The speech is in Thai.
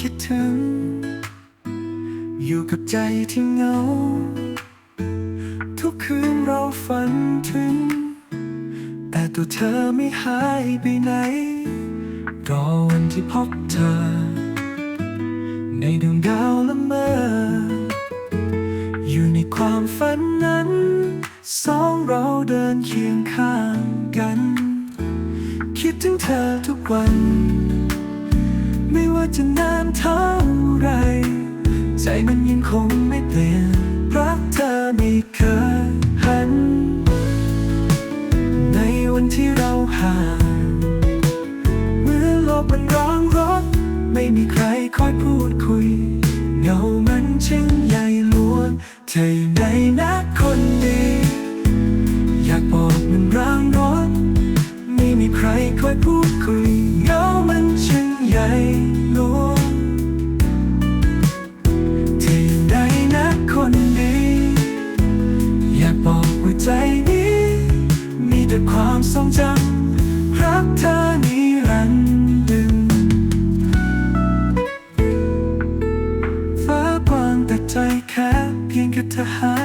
คิดถึง อยู่กับใจที่เหงา ทุกคืนเราฝันถึง แต่ตัวเธอไม่หายไปไหน รอวันที่พบเธอ ในดวงดาวละเมอ อยู่ในความฝันนั้น สองเราเดินเคียงข้างกัน คิดถึงเธอทุกวัน จะนานเท่าไร ใจมันยังคงไม่เปลี่ยนรักเธอไม่เคยหัน ในวันที่เราห่างเมื่อโลกมันร้องรบไม่มีใครคอยพูดคุยเงามันช่างใหญ่หลวงเธอในนักคนดีอยากบอกมันร้างร้อนไม่มีใครคอยพูดคุยเงามันช่างใหญ่ แต่ความทรงจำรักเธอนิรันดร์ฟ้ากว้างแต่ใจแค่เพียงแค่เธอหา